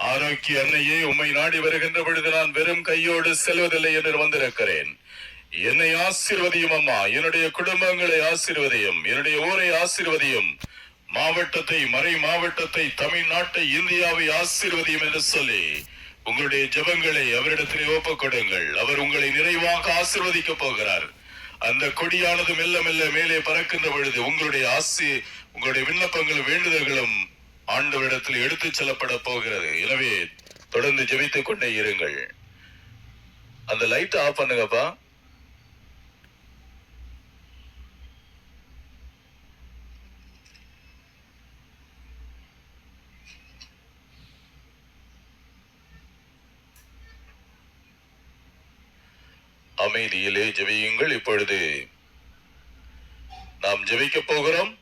ஆரோக்கிய அன்னையே உம்மை நாடி வருகின்ற பொழுது நான் வெறும் கையோடு செல்வதில்லை என்று வந்திருக்கிறேன். என்னை ஆசிர்வதியும் அம்மா. என்னுடைய குடும்பங்களை ஆசிர்வதியும். என்னுடைய ஊரை ஆசிர்வதியும். மாவட்டத்தை மறை மாவட்டத்தை தமிழ்நாட்டை இந்தியாவை ஆசிர்வதியும் என்று சொல்லி உங்களுடைய ஜெபங்களை அவரிடத்திலே ஒப்புக் கொடுங்கள். அவர் உங்களை நிறைவாக ஆசிர்வதிக்க போகிறார். அந்த கொடியானது மெல்ல மெல்ல மேலே பறக்கின்ற பொழுது உங்களுடைய ஆசி உங்களுடைய விண்ணப்பங்களும் வேண்டுதல்களும் ஆண்டவரிடத்தில் எடுத்துச் செல்லப்பட போகிறது. எனவே தொடர்ந்து ஜெபித்துக் கொண்டே இருங்கள். அந்த லைட் ஆஃப் பண்ணுங்கப்பா. அமைதியிலே ஜெபியுங்கள் இப்பொழுது. நாம் ஜெபிக்க போகிறோம்.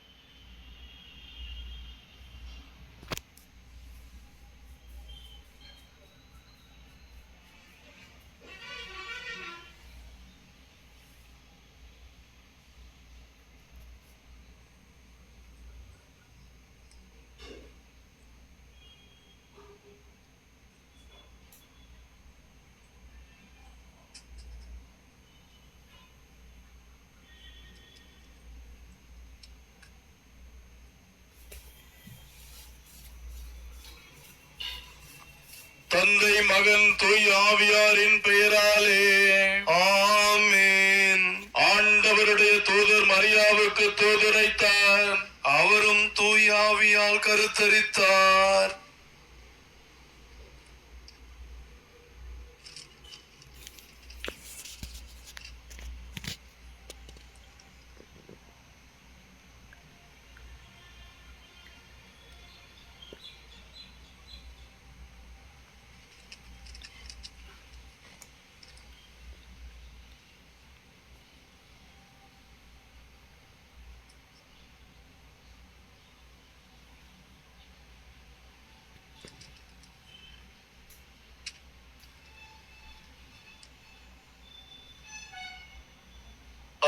தந்தை மகன் தூய் ஆவியாரின் பெயராலே. ஆமேன். ஆண்டவருடைய தூதர் மரியாவுக்கு தூதரைத்தார். அவரும் தூய் ஆவியால் கருத்தரித்தார்.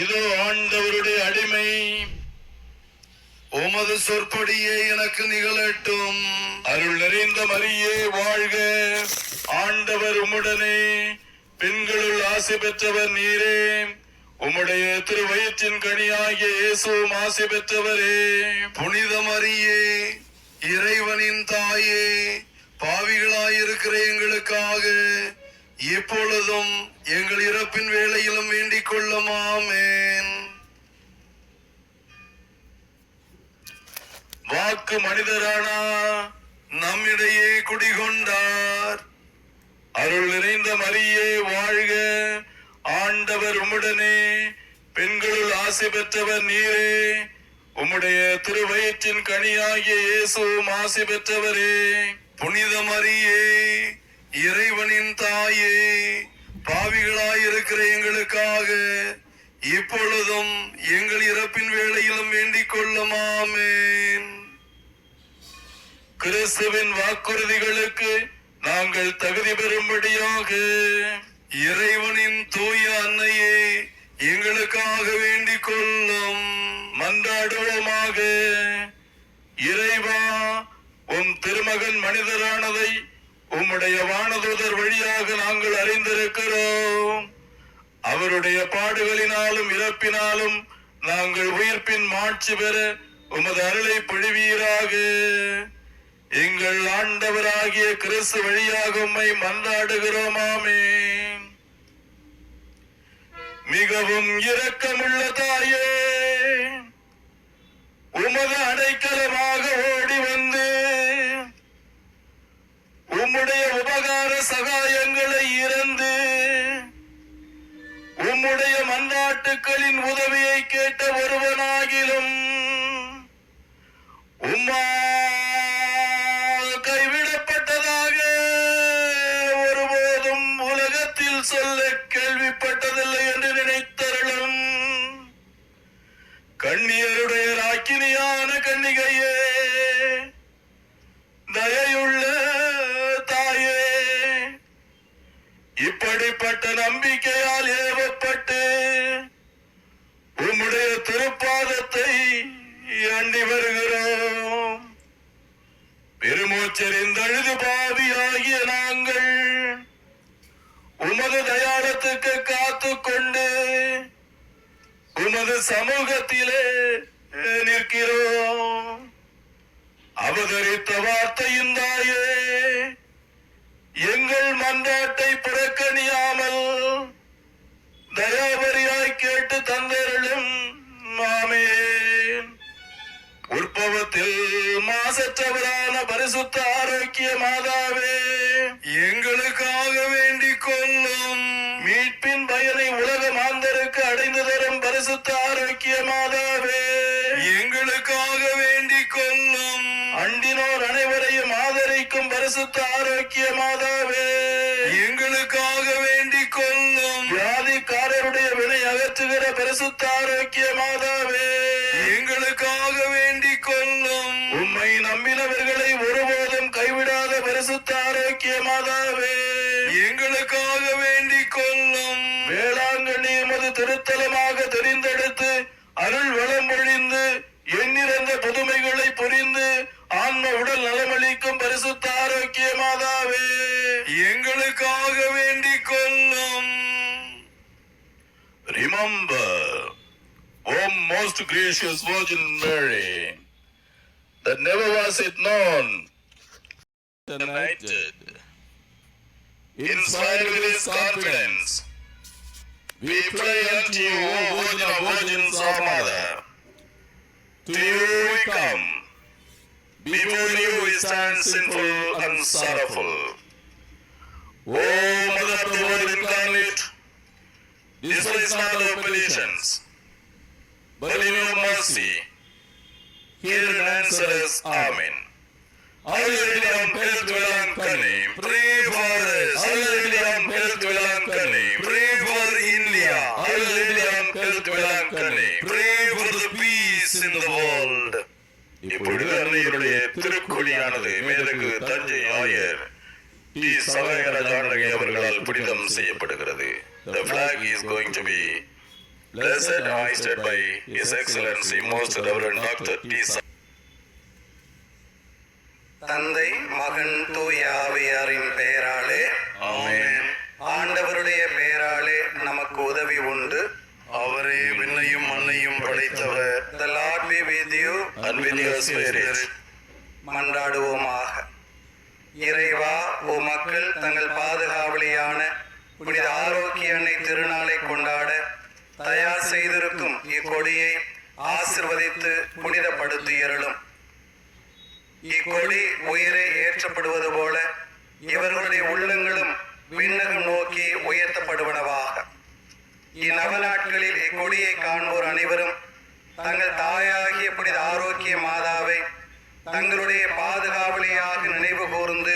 இதோ ஆண்டவருடைய அடிமை. உமது சொற்படியே எனக்கு நிகழட்டும். அருள் நிறைந்த மரியே வாழ்க. ஆண்டவர் உம்முடனே பெண்களுள் ஆசை பெற்றவர் நீரே. உம்முடைய திருவயிற்றின் கனியாகிய இயேசுவும் ஆசை பெற்றவரே. புனித மரியே இறைவனின் தாயே பாவிகளாயிருக்கிற எங்களுக்காக இப்பொழுதும் எங்கள் இறப்பின் வேலையிலும் வேண்டிக் கொள்ளுமாமேன் வாக்கு மனிதரானா நம்மிடையே குடிகொண்டார். அருள் நிறைந்த மரியே வாழ்க. ஆண்டவர் உம்முடனே பெண்களுள் ஆசை பெற்றவர் நீரே. உம்முடைய திருவயிற்றின் கனியாகிய இயேசுவும் ஆசை பெற்றவரே. புனித மரியே. இறைவனின் தாயே பாவிகளாயிருக்கிற எங்களுக்காக இப்பொழுதும் எங்கள் இறப்பின் வேளையிலும் வேண்டிக் கொள்ளுமாமேன். கிறிஸ்துவின் வாக்குறுதிகளுக்கு நாங்கள் தகுதி பெறும்படியாக இறைவனின் தூய அன்னையே எங்களுக்காக வேண்டிக் கொள்ளும் மன்றாடுவோமாக. இறைவா உம் திருமகன் மனிதரானதை உம்முடைய வானதூதர் வழியாக நாங்கள் அறிந்திருக்கிறோம். அவருடைய பாடுகளினாலும் இறப்பினாலும் நாங்கள் உயிர்ப்பின் மாட்சி பெற உமது அருளை பொழிவீராக. எங்கள் ஆண்டவராகிய கிறிஸ்து வழியாக உம்மை மன்றாடுகிறோமாமே மிகவும் இரக்கமுள்ள தாயே உமது அடைக்கலமாக ஓடி சகாயங்களை இறந்து உம்முடைய மன்றாட்டுக்களின் உதவியை கேட்ட ஒருவனாகிலும் அப்படிப்பட்ட நம்பிக்கையால் ஏவப்பட்டு உம்முடைய திருப்பாதத்தை அண்டி வருகிறோம். பெருமூச்சரிந்தழுது பாவியாகிய நாங்கள் உமது தயாளத்துக்கு காத்து கொண்டு உமது சமூகத்திலே நிற்கிறோம். அவதரித்த வார்த்தையுந்தாயே எங்கள் மன்றாட்டை புற உற்பவத்தில் மாசற்றவரான பரிசுத்த ஆரோக்கிய மாதாவே எங்களுக்காக வேண்டிக் கொள்ளும் மீட்பின் பயனை உலக மாந்தருக்கு அடைந்து தரும் பரிசுத்த ஆரோக்கிய மாதாவே எங்களுக்காக வேண்டிக் கொள்ளும் அண்டினோர் அனைவரையும் ஆதரிக்கும் பரிசுத்த ஆரோக்கிய மாதாவே எங்களுக்காக வேண்டிக் கொள்ளும் வியாதிக்காரருடைய வினை அகற்றுகிற பரிசுத்த ஆரோக்கிய மாதாவே எங்களுக்காக most gracious Virgin Mary, that never was it known, united, inspired with His confidence, we pray unto you, O Virgin of Virgins, our Mother. To you we come. Before you we stand sinful and sorrowful. O Mother of the Word incarnate, despise not our petitions, but in your mercy, hear and answer us. Amen. Hallelujah, help Velankani, pray for us. Hallelujah, help Velankani, Pray for India. Hallelujah, help Velankani, Pray for the peace in the world. இப்பொழுது அன்னையருடைய திருக்கொடியானது மேதகு தஞ்சை ஆயர் D சகாயர Janaki அவர்களால் புனிதம் செய்யப்படுகிறது The flag is going to be blessed and hoisted by His Excellency Most Reverend Dr. T. Sa- தந்தை மகன் தூய ஆவியாரின் பெயராலே. ஆண்டவருடைய பெயராலே நமக்கு உதவி உண்டு. அவரே விண்ணையும் மண்ணையும் படைத்தவர். The தங்கள் தாயாகிய புனித ஆரோக்கிய மாதாவை தங்களுடைய பாதுகாவலியாக நினைவு கூர்ந்து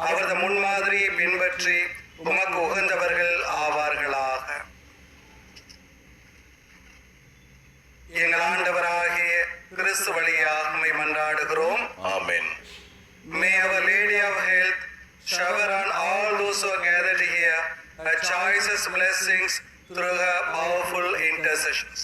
அவரது முன்மாதிரியை பின்பற்றி உமக்கு உகந்தவர்கள் ஆவார்களாக எங்கள் ஆண்டவராகிய கிறிஸ்து வழியாக மன்றாடுகிறோம் Amen. May Our Lady of Health shower on all those who are gathered here her choicest blessings through her powerful intercessions.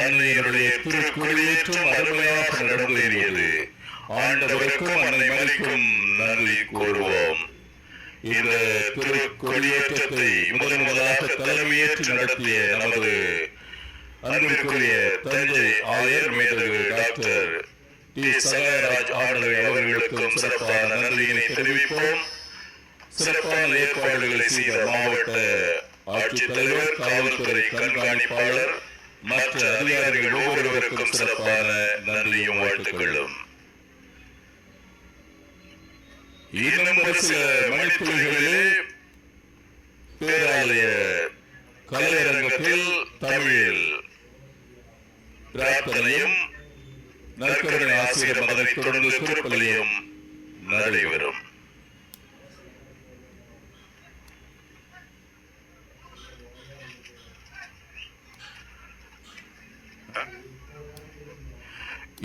அன்னையருடைய திருக்குடியேற்றம் அருமையாக நடந்தேறியது. ஆண்டவருக்கும் அன்னை மலைக்கும் நன்றி கூறுவோம். இந்த திருக்கொடியேற்றத்தை முதன் முதலாக தலைமையேற்று நடத்திய நமது அன்பிற்குரிய தஞ்சை ஆயர் மேதகு டாக்டர் டி. சகாயராஜ் ஆண்டவை அவர்களுக்கும் சிறப்பான நன்றியினை தெரிவிப்போம். சிறப்பான ஏற்பாடுகளை செய்த மாவட்ட ஆட்சித்தலைவர் காவல்துறை கண்காணிப்பாளர் மற்ற அதிகாரிகள் ஒவ்வொருவருக்கும் சிறப்பான நன்றியும் வாழ்த்துக்களும். இன்னும் ஒரு சில மணித்துளிகளிலே பேராலய கலையரங்கத்தில் தமிழில் பிரார்த்தனையும் நற்கருணை ஆசிரியர் அதனைத் தொடர்ந்து திருப்பலியும் நடைபெறும்.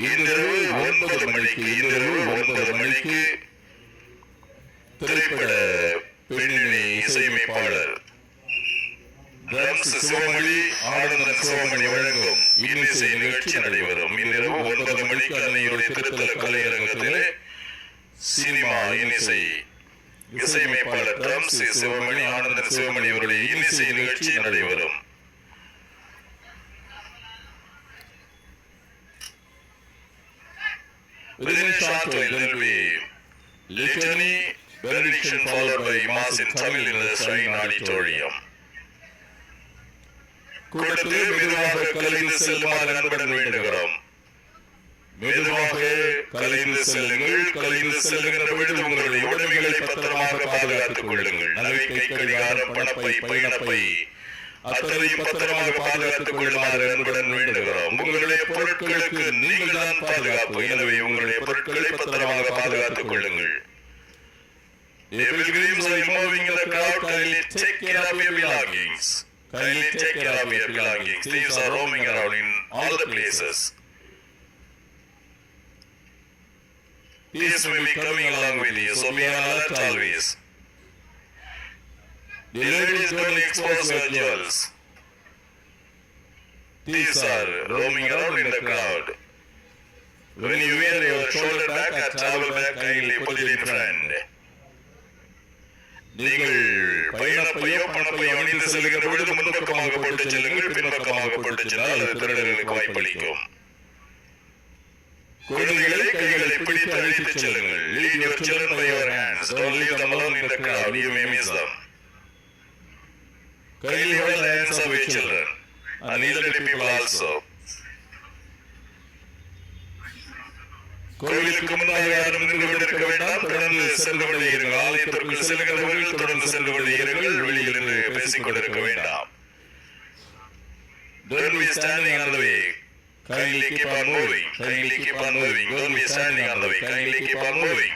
இன்றிரவு ஒன்பது மணிக்கு இன்றிரவு ஒன்பது மணிக்கு திரைப்பட பெண்ணினை இசையமைப்பாளர் சிவமணி ஆனந்தன் சிவமணி வழங்கும் இன்னிசை நிகழ்ச்சி நடைபெறும். இன்றிரவு ஒன்பது மணிக்கு அன்னையுடைய திருத்தல கலையரங்கத்திலே சினிமா இன்னிசை இசையமைப்பாளர் சிவமணி ஆனந்தன் சிவமணி அவருடைய இன்னிசை நிகழ்ச்சி நடைபெறும். Within while there will be litany, benediction followed by mass in Tamil in the Shrine Auditorium. கூட்டத்திலே மெதுவாக கலைந்து செல்லுமாறு அன்புடன் வேண்டுகிறோம். மெதுவாக கலைந்து செல்லுங்கள் கலைந்து செல்லுகின்ற பொழுது உங்களுடைய உடைமைகளை பத்திரமாக பாதுகாத்துக் கொள்ளுங்கள். நகை கை கடிகாரம் பணப்பை பயணப்பை அத்தனையும் பத்திரமாக பாதுகாத்துக் கொள்ளுமாறு என்புடன் வேண்டுகிறோம் உங்களுடைய பொருட்களுக்கு நீங்கள் தான் பாதுகாப்பு எனவே உங்களுடைய பொருட்களை பத்திரமாக பாதுகாத்துக் கொள்ளுங்கள் If pilgrims are moving in the crowd, kindly take care of your belongings. Kindly take care of your belongings. Thieves are roaming around in all the places. Thieves may be coming along with you, so be on alert always. The ladies don't expose your jewels. Thieves are roaming around in the crowd. When you wear your shoulder bag or travel bag, kindly put it in front. நீங்கள் பயணப்பையோ பணப்பையோ அணிந்து செல்கிற பொழுது முன்பக்கமாக போட்டு செல்லுங்கள் பின்பக்கமாக போட்டு சென்றால் அது திருடர்களுக்கு வாய்ப்பளிக்கும் குழந்தைகளை கைகளை பிடித்து அழைத்து செல்லுங்கள் lead your children by your hands don't leave them alone in the crowd you may miss them kindly hold the hands of your children and elderly people also கோவிலுக்கு முன்பாக யாரும் நின்று கொண்டிருக்க வேண்டாம் தொடர்ந்து சென்று கொண்டே இருங்கள் ஆலயத்திற்குள் செல்கிறவர்கள் தொடர்ந்து சென்று கொண்டே இருங்கள் வெளியில் இருந்து பேசிக் கொண்டிருக்க வேண்டாம் Don't be standing on the way. Kindly keep on moving. Kindly keep on moving. Don't be standing on the way. Kindly keep on moving.